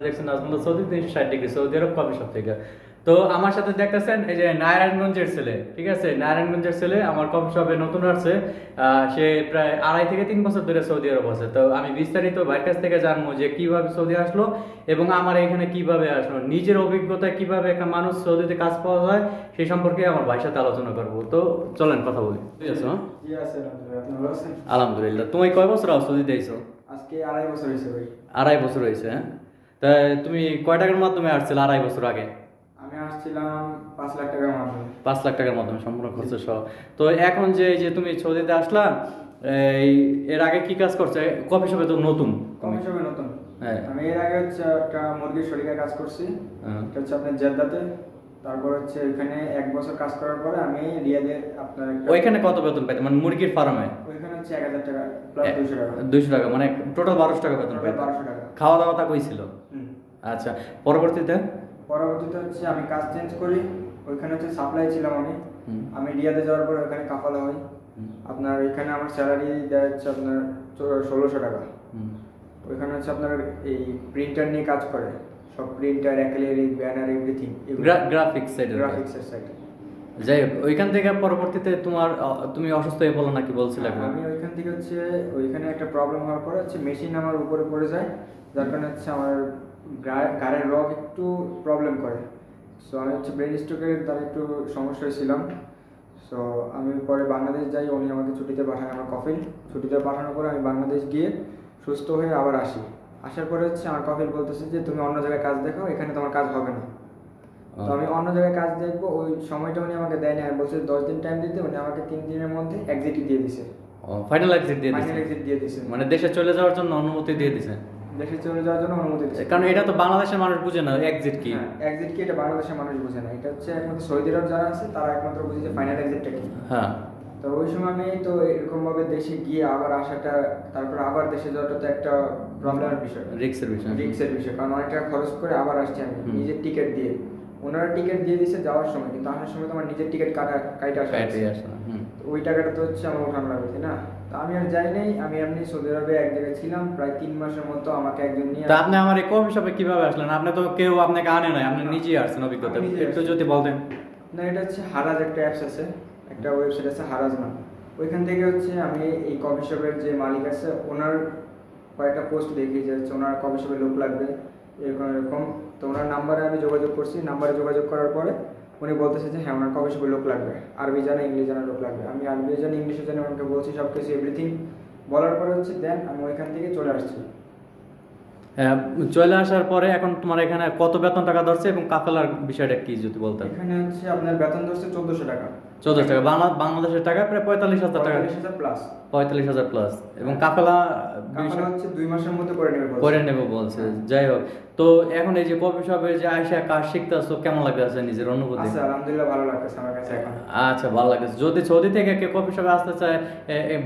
দেখছেন নাজমুল্লাহ সৌদি তিনশো ষাট degree Saudi Arab coffee shop থেকে। তো আমার সাথে দেখতেছেন এই যে নারায়ণগঞ্জের ছেলে ঠিক আছে? নারায়ণগঞ্জের ছেলে আমার কফি শপে নতুন আসছে। সে প্রায় আড়াই থেকে তিন বছর ধরে সৌদি আরব আছে। তো আমি বিস্তারিত ভাইয়ের কাছ থেকে জানব যে কীভাবে সৌদি আসলো এবং আমার এখানে কীভাবে আসলো নিজের অভিজ্ঞতা কীভাবে একটা মানুষ সৌদিতে কাজ পাওয়া যায় সেই সম্পর্কে আমার ভাইয়ের সাথে আলোচনা করব। তো চলেন কথা বলি। ঠিক আছে হ্যাঁ? আলহামদুলিল্লাহ। আপনি ভালো আছেন? আলহামদুলিল্লাহ। তুমি কয় বছর আছো সৌদিতে আইছো? আজকে আড়াই বছর হয়েছে ভাই। আড়াই বছর হয়েছে হ্যাঁ? তা তুমি কয় টাকার মাধ্যমে আসছিলে আড়াই বছর আগে? আমি আসছিলাম পাঁচ লাখ টাকার মাধ্যমে। পাঁচ লাখ টাকার মাধ্যমে সম্পূর্ণ খরচ সহ। তো এখন যে যে তুমি সৌদিতে আসলা এই এর আগে কি কাজ করছে? কফি শপে তো নতুন। কফি শপে নতুন। হ্যাঁ। আমি এর আগে হচ্ছে একটা মুরগির শরীরে কাজ করছি। হ্যাঁ। এটা হচ্ছে আপনার জেদ্দাতে। তারপর হচ্ছে ওইখানে এক বছর কাজ করার পরে আমি রিয়াদে আপনার ওইখানে কত বেতন পাইতে? মানে মুরগির ফার্মে? ওইখানে হচ্ছে এক হাজার টাকা প্লাস দুশো টাকা। দুইশো টাকা মানে টোটাল বারোশো টাকা বেতন বারোশো টাকা। খাওয়া দাওয়া তা কইছিল? আচ্ছা পরবর্তীতে? পরবর্তীতে হচ্ছে আমি কাজ চেঞ্জ করি ওইখানে হচ্ছে সাপ্লাই ছিলাম আমি। আমি রিয়াদে যাওয়ার পরে ওইখানে কাফালা হই। আপনার এখানে আমার স্যালারি দেওয়া হচ্ছে আপনার ষোলোশো টাকা। হুম। ওইখানে হচ্ছে আপনার এই প্রিন্টার নিয়ে কাজ করে। সব প্রিন্টার অ্যাক্রিলিক ব্যানার এভরিথিং গ্রা- গ্রাফিক্স সাইড গ্রাফিক্সের সাইড যাই হোক ওইখান থেকে পরবর্তীতে তোমার তুমি অসুস্থ হয়ে বলো নাকি বলছিলে আমি ওইখান থেকে হচ্ছে ওইখানে একটা প্রবলেম হওয়ার পরে হচ্ছে মেশিন আমার উপরে পড়ে যায় যার কারণে হচ্ছে আমার গাড়ির রগ একটু প্রবলেম করে। সো আমি হচ্ছে ব্রেন স্ট্রোকের দ্বারা একটু সমস্যা হয়েছিলাম। সো আমি পরে বাংলাদেশ যাই উনি আমাকে ছুটিতে পাঠায় আমার কফিল ছুটিতে পাঠানোর পরে আমি বাংলাদেশ গিয়ে সুস্থ হয়ে আবার আসি। আসার পরে হচ্ছে আমার কফিল বলতেছে যে তুমি অন্য জায়গায় কাজ দেখো এখানে তোমার কাজ হবে না। তো আমি অন্য জায়গায় কাজ দেখব ওই সময়টা উনি আমাকে দেয়নি। আমি বলছে দশ দিন টাইম দিতে। উনি আমাকে তিন দিনের মধ্যে এক্সিট দিয়ে দিছে। ফাইনাল এক্সিট দিয়ে দিছে? ফাইনাল এক্সিট দিয়ে দিছে। মানে দেশে চলে যাওয়ার জন্য অনুমতি দিয়ে দিছে? দেশে চলে যাওয়ার জন্য অনুমতি দিছে। কারণ এটা তো বাংলাদেশের মানুষ বুঝে না এক্সিট কি? এক্সিট কি এটা বাংলাদেশের মানুষ বুঝে না। এটা হচ্ছে একমাত্র সৌদি আরব যারা আছে তারা একমাত্র বুঝে যে ফাইনাল এক্সিটটা কি। হ্যাঁ। তো ওই সময় আমি তো এরকম ভাবে দেশে গিয়ে আবার আসাটা তারপর আবার দেশে যাওয়াটা তো একটা প্রবলেমের বিষয়। রিক্সের বিষয়। রিক্সের বিষয় কারণ অনেক টাকা খরচ করে আবার আসছি আমি নিজের টিকিট দিয়ে। ওনারা টিকিট দিয়ে দিছে যাওয়ার সময় কিন্তু আসার সময় তো আমার নিজের টিকিট কাটা কাইটা আসা। ওই টাকাটা তো হচ্ছে আমার উঠানো লাগবে তাই না? তো আমি আর যাই নাই আমি এমনি সৌদি আরবে এক জায়গায় ছিলাম প্রায় তিন মাসের মতো আমাকে একজন নিয়ে তা আপনি আমার এই কফি শপে কীভাবে আসলেন? আপনি তো কেউ আপনাকে আনে নাই আপনি নিজেই আসছেন অভিজ্ঞতা। একটু যদি বলতেন। না এটা হচ্ছে হারাজ একটা অ্যাপস আছে একটা ওয়েবসাইট আছে হারাজ নাম। ওইখান থেকে হচ্ছে আমি এই কফি শপের যে মালিক আছে ওনার কয়েকটা পোস্ট দেখি যে হচ্ছে ওনার কফি শপে লোক লাগবে। এরকম এরকম। তো ওনার নাম্বারে আমি যোগাযোগ করছি। নাম্বারে যোগাযোগ করার পরে উনি বলতেছে যে হ্যাঁ ওনার শপে লোক লাগবে। আরবি জানে ইংলিশ জানা লোক লাগবে। আমি আরবি জানি ইংলিশও জানি ওনাকে বলছি সব কিছু এভরিথিং বলার পরে হচ্ছে দেন আমি ওইখান থেকে চলে আসছি। হ্যাঁ, চলে আসার পরে এখন তোমার এখানে কত বেতন টাকা ধরছে এবং কাফেলার বিষয়টা কি যদি বলতেন? এখানে হচ্ছে আপনার বেতন ধরছে চোদ্দোশো টাকা। চৌদ্দ টাকা। বাংলা বাংলাদেশের টাকা প্রায় পঁয়তাল্লিশ হাজার টাকা। পঁয়তাল্লিশ হাজার প্লাস পঁয়তাল্লিশ হাজার প্লাস এবং কাফেলা হচ্ছে দুই মাসের মধ্যে করে নেবে বলছে। করে নেবে বলছে যাই হোক। তো এখন এই যে কফি শপে যে আইসা কাজ শিখতেছো কেমন লাগে আছে নিজের অনুভূতি? আচ্ছা আলহামদুলিল্লাহ ভালো লাগতেছে আমার কাছে এখন। আচ্ছা ভালো লাগে যদি সৌদি থেকে কেউ কফি শপে আসতে চায়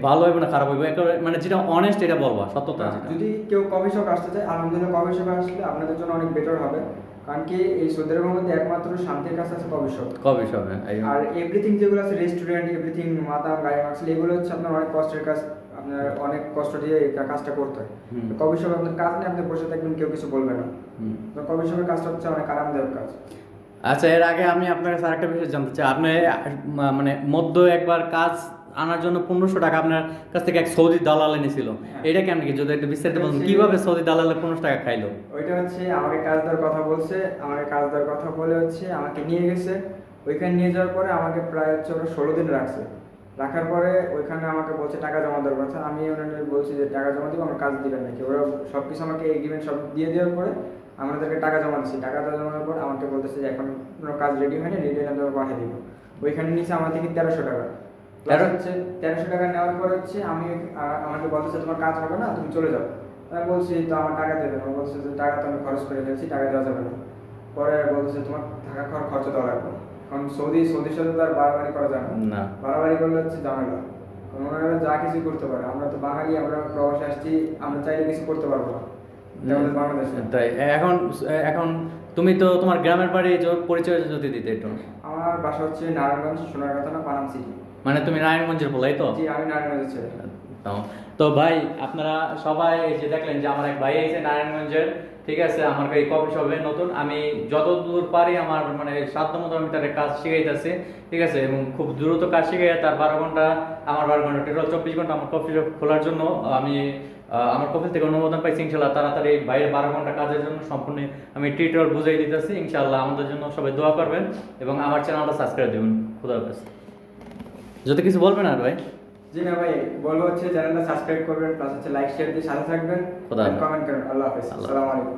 ভালো হবে না খারাপ একেবারে মানে যেটা অনেস্ট এটা বলবা সত্যতা। যদি কেউ কফি শপ আসতে চায় আলহামদুলিল্লাহ কফি শপে আসলে আপনাদের জন্য অনেক বেটার হবে। কারণ কি এই সৌদি আরবের মধ্যে একমাত্র শান্তির কাছে আছে কফি শপ কফি শপে আর এভরিথিং যেগুলো আছে রেস্টুরেন্ট এভরিথিং গাড়ি মার্কসেল এগুলো হচ্ছে আপনার অনেক কষ্টের কাজ আপনার অনেক কষ্ট দিয়ে এই কাজটা করতে হয়। কফি শপে আপনার কাজ নিয়ে আপনি বসে থাকবেন কেউ কিছু বলবে না। তো কফি শপের কাজটা হচ্ছে অনেক আরামদায়ক কাজ। আচ্ছা এর আগে আমি আপনার কাছে আরেকটা বিষয় জানতে চাই। আপনি মানে মধ্য একবার কাজ আনার জন্য পনেরোশো টাকা আপনার কাছ থেকে এক সৌদি দালাল এনেছিল। হ্যাঁ। এটা কেমন কি যদি একটু বিস্তারিত বলুন কীভাবে সৌদি দালালে পনেরোশো টাকা খাইলো? ওইটা হচ্ছে আমাকে কাজ দেওয়ার কথা বলছে আমাকে কাজ দেওয়ার কথা বলে হচ্ছে আমাকে নিয়ে গেছে। ওইখানে নিয়ে যাওয়ার পরে আমাকে প্রায় হচ্ছে ওরা ষোলো দিন রাখছে। রাখার পরে ওইখানে আমাকে বলছে টাকা জমা দেওয়ার কথা। আমি ওনাদের বলছি যে টাকা জমা দিব আমার কাজ দিবেন নাকি? ওরা সব কিছু আমাকে এগ্রিমেন্ট সব দিয়ে দেওয়ার পরে আমাদেরকে টাকা জমা দিচ্ছি টাকা জমা দেওয়ার পর আমাকে বলতেছে যে এখন কোনো কাজ রেডি হয়নি রেডি হলে আমি পাঠিয়ে দিব। ওইখানে নিচে আমার থেকে তেরোশো টাকা। তেরো- হচ্ছে তেরোশো টাকা নেওয়ার পর হচ্ছে আমি আমাকে বলতেছে তোমার কাজ হবে না তুমি চলে যাও। আমি বলছি তো আমার টাকা দেবে না। বলছে যে টাকা তো আমি খরচ করে ফেলছি টাকা দেওয়া যাবে না। পরে বলতেছে তোমার থাকা খাওয়ার খরচ দেওয়া লাগবে। কারণ সৌদি সৌদির সাথে তো আর বাড়াবাড়ি করা না। বাড়াবাড়ি করলে হচ্ছে ঝামেলা। ওনারা যা কিছু করতে পারে। আমরা তো বাঙালি আমরা প্রবাসে আসছি আমরা চাইলে কিছু করতে পারব না। বাংলাদেশে। তাই। এখন এখন তুমি তো তোমার গ্রামের বাড়ি পরিচয় যদি দিতে একটু। আমার বাসা হচ্ছে নারায়ণগঞ্জ সোনারগাঁথা না পানাম সিটি। মানে তুমি নারায়ণগঞ্জের বলাই তো? জি আমি নারায়ণগঞ্জের তো- ভাই আপনারা সবাই যে দেখলেন যে আমার এক ভাই এসে নারায়ণগঞ্জের ঠিক আছে আমার এই কফি শপে নতুন। আমি যতদূর পারি আমার মানে সাধ্য মতো আমি তার কাজ শিখাইতেছি ঠিক আছে এবং খুব দ্রুত কাজ শিখাই তার বারো ঘণ্টা আমার বারো ঘণ্টা টোটাল চব্বিশ ঘণ্টা আমার কফি শপ খোলার জন্য আমি আমার কফি থেকে অনুমোদন পাইছি। ইনশাল্লাহ তাড়াতাড়ি বাইরে বারো ঘণ্টা কাজের জন্য সম্পূর্ণ আমি টিউটোরিয়াল বুঝাই দিতেছি। ইনশাল্লাহ আমাদের জন্য সবাই দোয়া করবেন এবং আমার চ্যানেলটা সাবস্ক্রাইব দেবেন খুদা হাফেজ। যদি কিছু বলবেন আর ভাই। জি না ভাই বলব হচ্ছে চ্যানেলটা সাবস্ক্রাইব করবেন প্লাস হচ্ছে লাইক শেয়ার দিয়ে সাথে থাকবেন। কমেন্ট করবেন। আল্লাহ হাফেজ। আসসালামু আলাইকুম।